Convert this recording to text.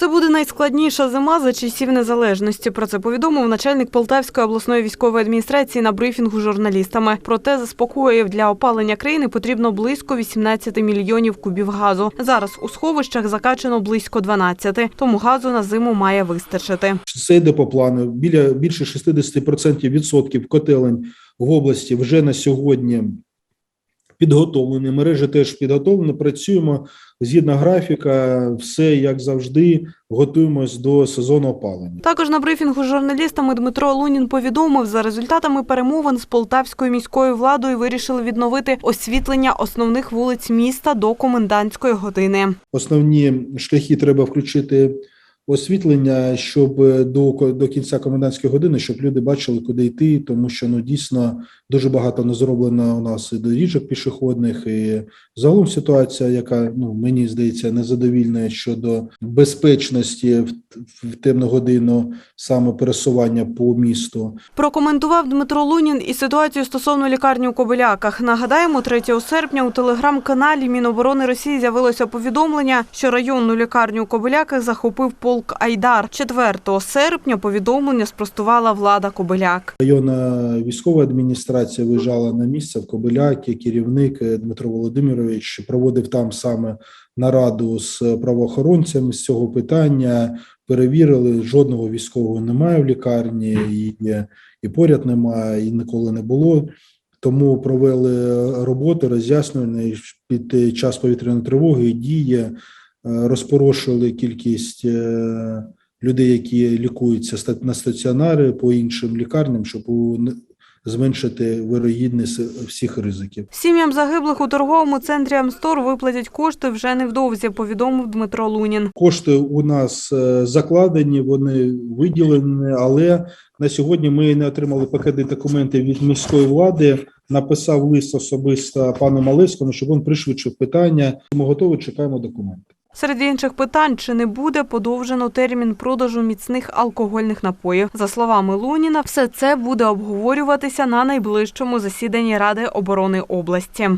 Це буде найскладніша зима за часів незалежності. Про це повідомив начальник Полтавської обласної військової адміністрації на брифінгу з журналістами. Проте заспокоїв для опалення країни потрібно близько 18 мільйонів кубів газу. Зараз у сховищах закачано близько 12, тому газу на зиму має вистачити. Все йде по плану. Біля більше 60% відсотків котелень в області вже на сьогодні підготовлені. Мережа теж підготовлена. Працюємо згідно графіка. Все як завжди. Готуємось до сезону опалення. Також на брифінгу з журналістами Дмитро Лунін повідомив, за результатами перемовин з полтавською міською владою вирішили відновити освітлення основних вулиць міста до комендантської години. Основні шляхи треба включити освітлення, щоб е, до, до кінця комендантської години, щоб люди бачили, куди йти, тому що ну дійсно дуже багато не зроблено у нас і доріжок пішохідних, і загалом ситуація, яка ну мені здається незадовільна щодо безпечності в, в темну годину саме пересування по місту. Прокоментував Дмитро Лунін і ситуацію стосовно лікарні у Кобиляках. Нагадаємо, 3 серпня у телеграм-каналі Міноборони Росії з'явилося повідомлення, що районну лікарню у Кобиляках захопив полк Айдар. 4 серпня повідомлення спростувала влада Кобиляк. Районна військова адміністрація виїжджала на місце в Кобиляки. Керівник е, Дмитро Володимирович проводив там саме нараду з правоохоронцями з цього питання. Перевірили, жодного військового немає в лікарні, і, і поряд немає, і ніколи не було. Тому провели роботи роз'яснювальні під час повітряної тривоги, дії, е, розпорошили кількість е, людей, які лікуються на стаціонарі по іншим лікарням, щоб у- зменшити вирогідність всіх ризиків. Сім'ям загиблих у торговому центрі Амстор виплатять кошти вже невдовзі, повідомив Дмитро Лунін. Кошти у нас е, закладені, вони виділені, але на сьогодні ми не отримали пакети документів від міської влади. Написав лист особисто пану Малевському, щоб він пришвидшив питання. Ми готові, чекаємо документи. Серед інших питань, чи не буде подовжено термін продажу міцних алкогольних напоїв. За словами Луніна, все це буде обговорюватися на найближчому засіданні Ради оборони області.